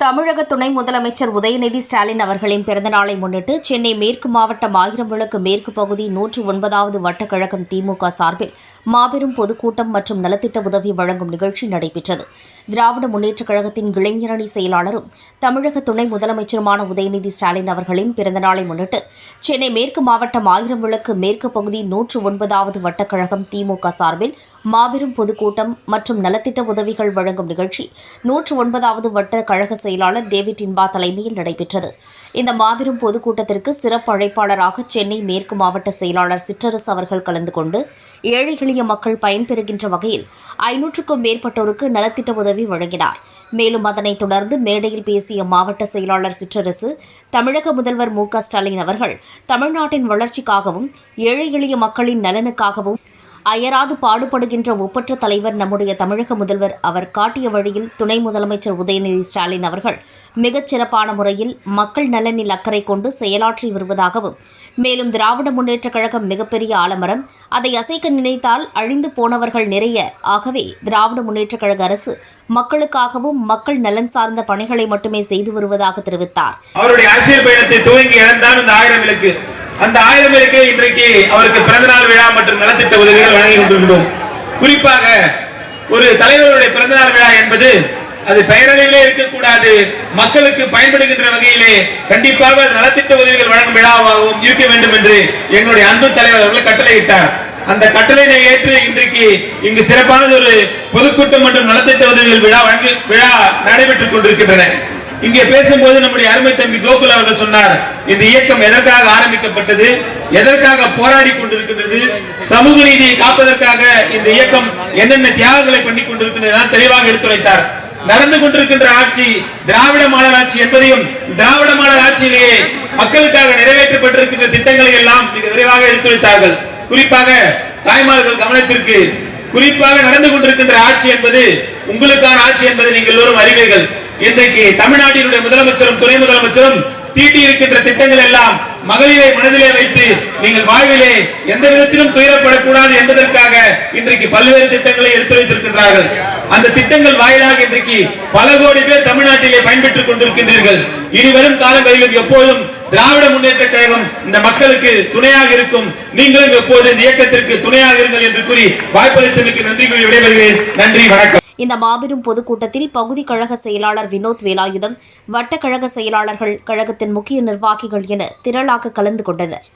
தமிழக துணை முதலமைச்சர் உதயநிதி ஸ்டாலின் அவர்களின் பிறந்தநாளை முன்னிட்டு சென்னை மேற்கு மாவட்டம் ஆயிரம் விளக்கு மேற்கு பகுதி நூற்று ஒன்பதாவது வட்டக்கழகம் திமுக சார்பில் மாபெரும் பொதுக்கூட்டம் மற்றும் நலத்திட்ட உதவி வழங்கும் நிகழ்ச்சி நடைபெற்றது. திராவிட முன்னேற்றக் கழகத்தின் இளைஞரணி செயலாளரும் தமிழக துணை முதலமைச்சருமான உதயநிதி ஸ்டாலின் அவர்களின் பிறந்தநாளை முன்னிட்டு சென்னை மேற்கு மாவட்டம் ஆயிரம் விளக்கு மேற்கு பகுதி நூற்று ஒன்பதாவது வட்டக்கழகம் திமுக சார்பில் மாபெரும் பொதுக்கூட்டம் மற்றும் நலத்திட்ட உதவிகள் வழங்கும் நிகழ்ச்சி நூற்று ஒன்பதாவது வட்ட கழக செயலாளர் டேவிட் இன்பா தலைமையில் நடைபெற்றது. இந்த மாபெரும் பொதுக்கூட்டத்திற்கு சிறப்பு அழைப்பாளராக சென்னை மேற்கு மாவட்ட செயலாளர் சிற்றரசு அவர்கள் கலந்து கொண்டு ஏழை எளிய மக்கள் பயன்பெறுகின்ற வகையில் ஐநூற்றுக்கும் மேற்பட்டோருக்கு நலத்திட்ட உதவி வழங்கினார். மேலும் அதனைத் தொடர்ந்து மேடையில் பேசிய மாவட்ட செயலாளர் சிற்றரசு தமிழக முதல்வர் மு ஸ்டாலின் அவர்கள் தமிழ்நாட்டின் வளர்ச்சிக்காகவும் ஏழை எளிய மக்களின் நலனுக்காகவும் அயராது பாடுபடுகின்ற ஒப்பற்ற தலைவர் நம்முடைய தமிழக முதல்வர் அவர் காட்டிய வழியில் துணை முதலமைச்சர் உதயநிதி ஸ்டாலின் அவர்கள் மிகச் சிறப்பான முறையில் மக்கள் நலனில் அக்கறை கொண்டு செயலாற்றி வருவதாகவும் மேலும் திராவிட முன்னேற்றக் கழகம் மிகப்பெரிய ஆலமரம் அதை அசைக்க நினைத்தால் அழிந்து போனவர்கள் நிறைய. ஆகவே திராவிட முன்னேற்றக் கழக அரசு மக்களுக்காகவும் மக்கள் நலன் சார்ந்த பணிகளை மட்டுமே செய்து வருவதாக தெரிவித்தார். அவருடைய அரசியல் பயணத்தை துவங்கி இழந்தால் இந்த ஆயிரம் விளக்கு அந்த ஆயிரம் விளக்கு இன்றைக்கு அவருக்கு பிறந்தநாள் விழா மற்றும் நலத்திட்ட உதவிகள் வழங்கி கொண்டிருக்கிறோம் குறிப்பாக ஒரு தலைவருடைய பிறந்தநாள் விழா என்பது அது பெயரளவிலே இருக்கக்கூடாது. மக்களுக்கு பயன்படுகின்ற வகையிலே கண்டிப்பாக நலத்திட்ட உதவிகள் வழங்கும் விழாவாகவும் இருக்க வேண்டும் என்று எங்களுடைய அன்பு தலைவர் அவர்கள் கட்டளையிட்டார். அந்த கட்டளையை ஏற்று இன்றைக்கு இங்கு சிறப்பானது ஒரு பொதுக்கூட்டம் மற்றும் நலத்திட்ட உதவிகள் விழா வழங்கி விழா நடைபெற்றுக் கொண்டிருக்கின்றன. இங்கே பேசும்போது நம்முடைய அருமை தம்பி கோகுல் அவர்கள் சொன்னார் இந்த இயக்கம் எதற்காக ஆரம்பிக்கப்பட்டது எதற்காக போராடி கொண்டிருக்கின்றது சமூக நீதியை காப்பதற்காக இந்த இயக்கம் என்னென்ன தியாகங்களை பண்ணி கொண்டிருக்கின்றது தெளிவாக எடுத்துரைத்தார். நடந்து கொண்டிருக்கின்ற ஆட்சி திராவிட மாடல் ஆட்சி என்பதையும் திராவிட மாடல் ஆட்சியிலேயே மக்களுக்காக நிறைவேற்றப்பட்டிருக்கின்ற திட்டங்களை எல்லாம் மிக விரைவாக எடுத்துரைத்தார்கள். குறிப்பாக தாய்மார்கள் கவனத்திற்கு குறிப்பாக நடந்து கொண்டிருக்கின்ற ஆட்சி என்பது உங்களுக்கான ஆட்சி என்பதை நீங்கள் எல்லோரும் அறிவீர்கள். இன்றைக்கு தமிழ்நாட்டினுடைய முதலமைச்சரும் துணை முதலமைச்சரும் தீட்டி இருக்கின்ற திட்டங்கள் எல்லாம் மகளிரை மனதிலே வைத்து நீங்கள் வாழ்விலே எந்த விதத்திலும் துயரப்படக்கூடாது என்பதற்காக இன்றைக்கு பல்வேறு திட்டங்களை எடுத்து வைத்திருக்கின்றார்கள். அந்த திட்டங்கள் வாயிலாக இன்றைக்கு பல கோடி பேர் தமிழ்நாட்டிலே பயன்பெற்றுக் கொண்டிருக்கின்றீர்கள். இனி வரும் காலங்களிலும் எப்போதும் திராவிட முன்னேற்ற கழகம் இந்த மக்களுக்கு துணையாக இருக்கும். நீங்களும் எப்போது இந்த இயக்கத்திற்கு துணையாக இருங்கள் என்று கூறி வாய்ப்பளித்தமைக்கு நன்றி கூறி விடைபெறுகிறேன். நன்றி வணக்கம். இந்த மாபெரும் பொதுக்கூட்டத்தில் பகுதி கழக செயலாளர் வினோத் வேலாயுதம் வட்டக்கழக செயலாளர்கள் கழகத்தின் முக்கிய நிர்வாகிகள் என திரளாக கலந்து கொண்டனர்.